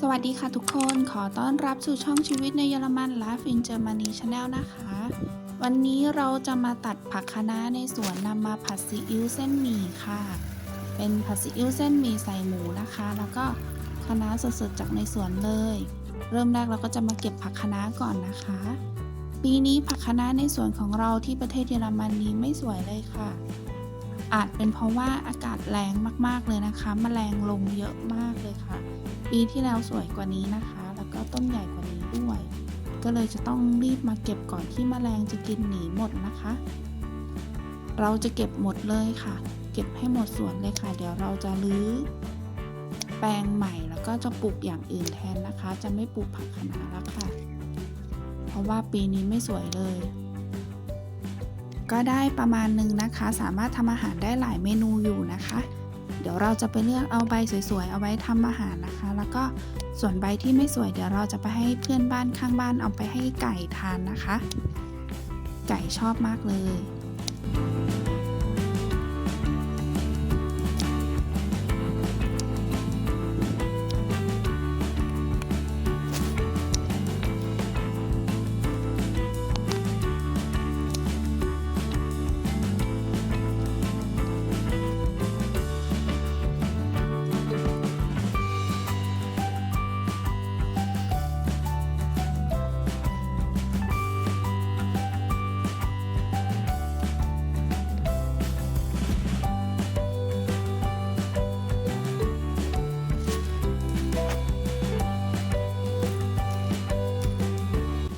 สวัสดีค่ะทุกคนขอต้อนรับสู่ช่องชีวิตในเยอรมัน Life in Germany Channel นะคะ วันนี้เราจะมาตัดผักคะน้าในสวนนำมาผัดซีอิ๊วเส้นหมี่ค่ะ เป็นผัดซีอิ๊วเส้นหมี่ใส่หมูนะคะ แล้วก็คะน้าสดๆจากในสวนเลย เริ่มแรกเราก็จะมาเก็บผักคะน้าก่อนนะคะ ปีนี้ผักคะน้าในสวนของเราที่ประเทศเยอรมนนีไม่สวยเลยค่ะ อาจเป็นเพราะว่าอากาศแรงมากๆเลยนะคะแมลงลงเยอะมากเลยค่ะ ปีที่แล้วสวยกว่านี้นะคะ แล้วก็ต้นใหญ่กว่านี้ด้วย ก็เลยจะต้องรีบมาเก็บก่อนที่แมลงจะกินหนีหมดนะคะ เราจะเก็บหมดเลยค่ะ เก็บให้หมดสวนเลยค่ะ เดี๋ยวเราจะรื้อแปลงใหม่แล้วก็จะปลูกอย่างอื่นแทนนะคะ จะไม่ปลูกผักคะน้าแล้วค่ะ เพราะว่าปีนี้ไม่สวยเลย ก็ได้ประมาณหนึ่งนะคะ สามารถทำอาหารได้หลายเมนูอยู่นะคะ เดี๋ยวเราจะไปเลือกเอาใบสวยๆ เอาไว้ทำอาหารนะคะ แล้วก็ส่วนใบที่ไม่สวยเดี๋ยวเราจะไปให้เพื่อนบ้านข้างบ้านเอาไปให้ไก่ทานนะคะ ไก่ชอบมากเลย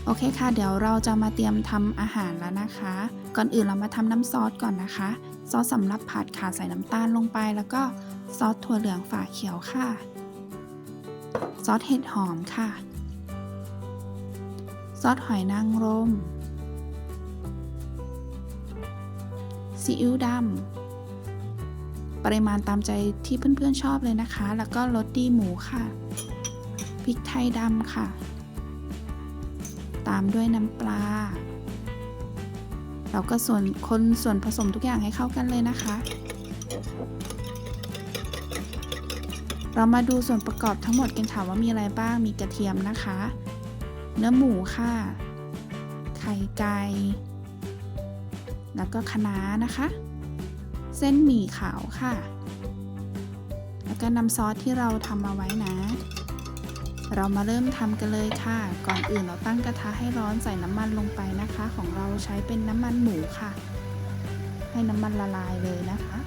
โอเคค่ะ เดี๋ยวเราจะมาเตรียมทำอาหารแล้วนะคะ ก่อนอื่นเรามาทำน้ำซอสก่อนนะคะ ซอสสำหรับผัดค่ะใส่น้ำตาลลงไป แล้วก็ซอสถั่วเหลืองฝาเขียวค่ะ ซอสเห็ดหอมค่ะ ซอสหอยนางรมซีอิ๊วดำปริมาณตามใจที่เพื่อนๆชอบเลยนะคะ แล้วก็รสดีหมูค่ะ พริกไทยดำค่ะ ตามด้วยน้ำปลา เราก็ส่วนคนส่วนผสมทุกอย่างให้เข้ากันเลยนะคะ เรามาดูส่วนประกอบทั้งหมดกันค่ะว่ามีอะไรบ้าง มีกระเทียมนะคะ เนื้อหมูค่ะ ไข่ไก่ แล้วก็คะน้านะคะ เส้นหมี่ขาวค่ะ แล้วก็น้ำซอสที่เราทำเอาไว้นะ เรามาเริ่มทำกันเลยค่ะ ก่อนอื่นเราตั้งกระทะให้ร้อนใส่น้ำมันลงไปนะคะ ของเราใช้เป็นน้ำมันหมูค่ะ ให้น้ำมันละลายเลยนะคะ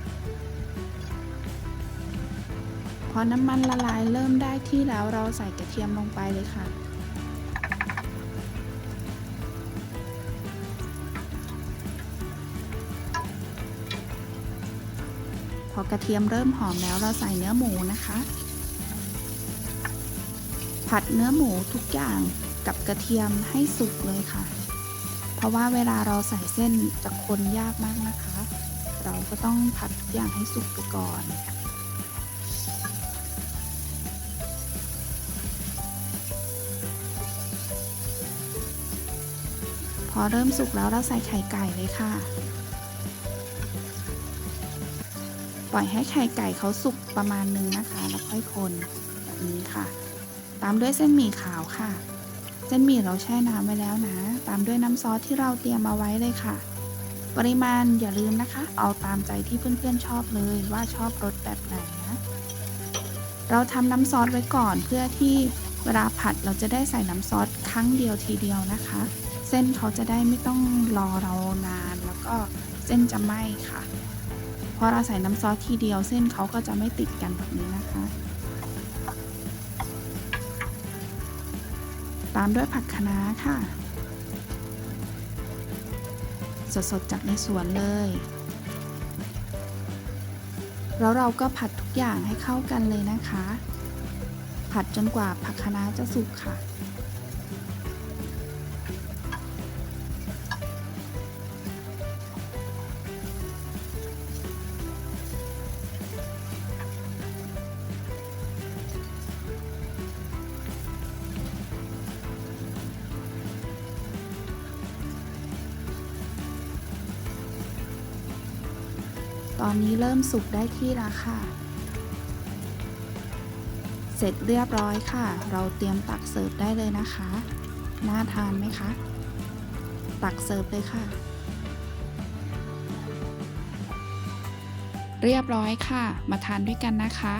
พอน้ำมันละลายเริ่มได้ที่แล้วเราใส่กระเทียมลงไปเลยค่ะพอกระเทียมเริ่มหอมแล้วเราใส่เนื้อหมูนะคะ ผัดเนื้อหมูทุกอย่างกับกระเทียมให้สุกเลยค่ะ เพราะว่าเวลาเราใส่เส้นจะคนยากมากนะคะ เราก็ต้องผัดทุกอย่างให้สุกไปก่อนพอเริ่มสุกแล้วเราใส่ไข่ไก่เลยค่ะ ปล่อยให้ไข่ไก่เขาสุกประมาณนึงนะคะ แล้วค่อยคนแบบนี้ค่ะ ตามด้วยเส้นหมี่ขาวค่ะ เส้นหมี่เราแช่น้ำไว้แล้วนะ ตามด้วยน้ำซอสที่เราเตรียมเอาไว้เลยค่ะ ปริมาณอย่าลืมนะคะ เอาตามใจที่เพื่อนๆชอบเลยว่าชอบรสแบบไหนนะเราทำน้ำซอสไว้ก่อนเพื่อที่เวลาผัดเราจะได้ใส่น้ำซอสครั้งเดียวทีเดียวนะคะ เส้นเขาจะได้ไม่ต้องรอเรานาน แล้วก็เส้นจะไหม้ค่ะพอเราใส่น้ำซอสทีเดียวเส้นเขาก็จะไม่ติดกันแบบนี้นะคะ ตามด้วยผักคะน้าค่ะ สดๆจากในสวนเลย แล้วเราก็ผัดทุกอย่างให้เข้ากันเลยนะคะ ผัดจนกว่าผักคะน้าจะสุกค่ะ ตอนนี้เริ่มสุกได้ที่แล้วค่ะ เสร็จเรียบร้อยค่ะ เราเตรียมตักเสิร์ฟได้เลยนะคะ น่าทานไหมคะ ตักเสิร์ฟเลยค่ะ เรียบร้อยค่ะ มาทานด้วยกันนะคะ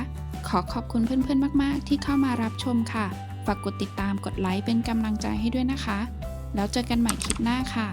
ขอขอบคุณเพื่อนๆ มาก ๆ ที่เข้ามารับชมค่ะ ฝากกดติดตามกดไลค์เป็นกำลังใจให้ด้วยนะคะ แล้วเจอกันใหม่คลิปหน้าค่ะ